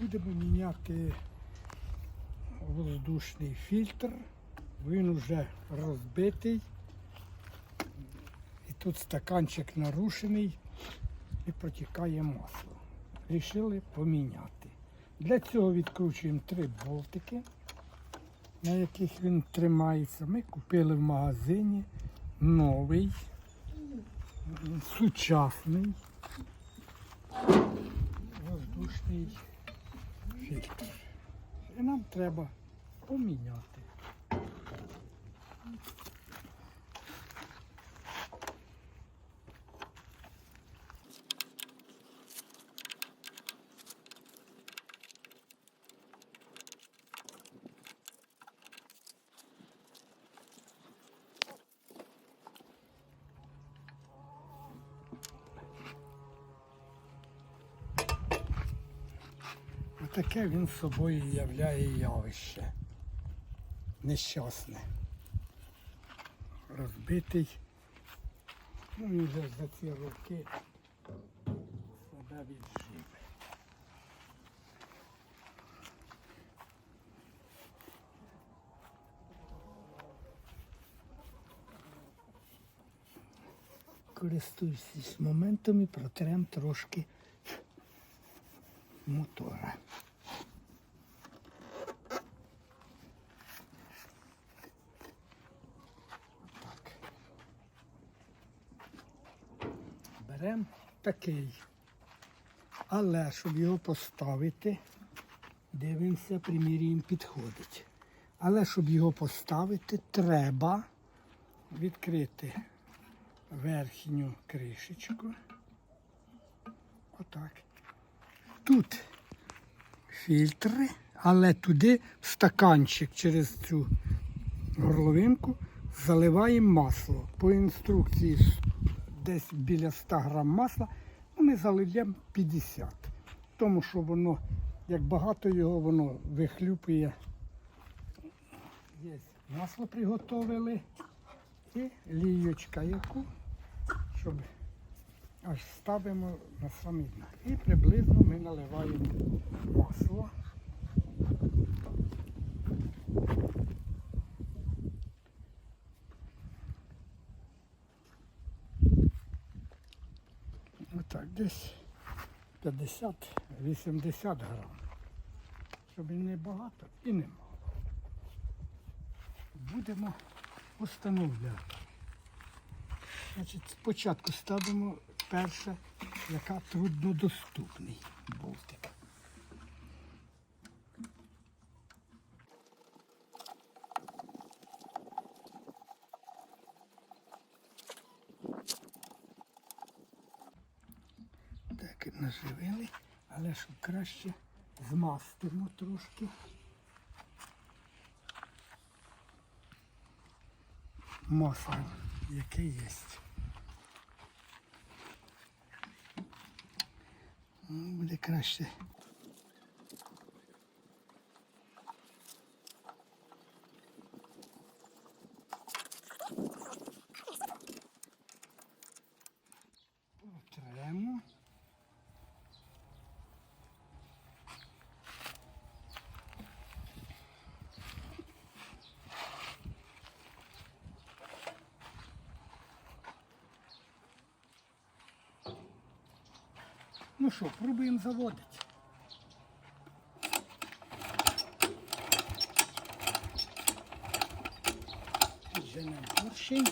Будемо міняти воздушний фільтр. Він вже розбитий. І тут стаканчик нарушений і протікає масло. Рішили поміняти. Для цього відкручуємо три болтики, на яких він тримається. Ми купили в магазині новий, сучасний воздушний фільтр. І нам треба поміняти. Отаке він собою являє явище. Нещасне. Розбитий. Ну він вже за ці роки себе віджив. Користуючись моментом і протрем трошки мотора. Беремо такий. Але щоб його поставити, дивимося, примірюємо, підходить. Але щоб його поставити, треба відкрити верхню кришечку. Отак. Тут фільтри, але туди в стаканчик через цю горловинку заливаємо масло. По інструкції десь біля 100 грам масла, ну, ми залиємо 50. Тому що воно, як багато його, воно вихлюпує. Масло приготовили і лієчка, яку, щоб аж ставимо на самі дна. І приблизно ми наливаємо масло. Отак, десь 50-80 грам. Щоб і не багато і не мало. Будемо встановляти. Значить, спочатку ставимо перше, яка труднодоступний болтик. Так, наживили, але щоб краще змастимо трошки. Масло, яке є. Буде краще. Ну що, пробуємо заводити. Підженемо поршень.